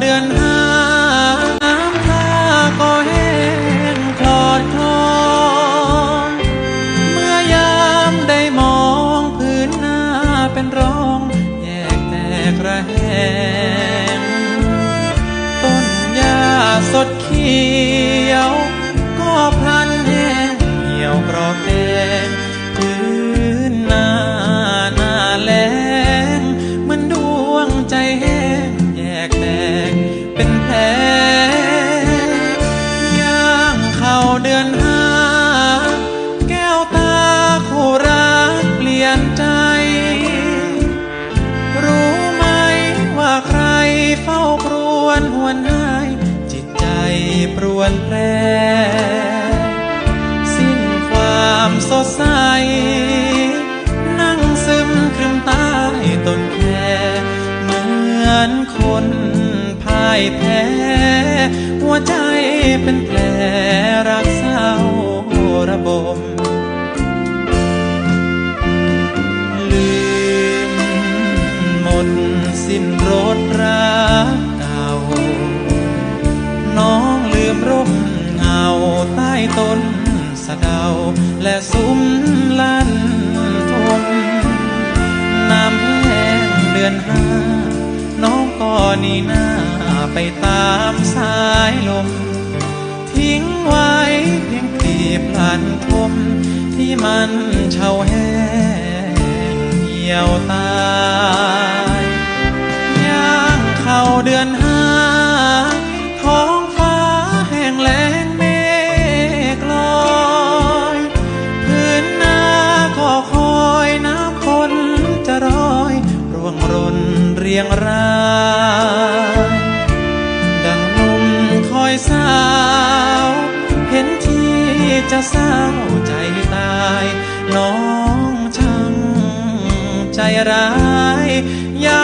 เดือนห้าน้ำตาก็แห้งคลอดคลอนเมื่อยามได้มองพื้นหน้าเป็นร่องแยกแตกระแหงต้นหญ้าสดเขียว ก็พลันแห้งเหี่ยวกรอบแดง ปรวนแปร สิ้นความสดใส นั่งซึมครึมใต้ต้นแคเหมือนคนพ่ายแพ้ หัวใจเป็นแผลรักเศร้าระบม ลืมหมดสิ้นรส เงาใต้ต้นสะเดาและซุ้มลั่นทมน้ำแห้งเดือนห้า น้องก็หนีหน้าไปตามสายลม ทิ้งไว้เพียงกลีบพลันทมที่มันเฉาแห้งเหี่ยวตา เรียงรายดังหนุ่มคอยสาว เห็นที่จะเศร้าใจตาย น้องช่างใจร้ายยามหัวใจชาย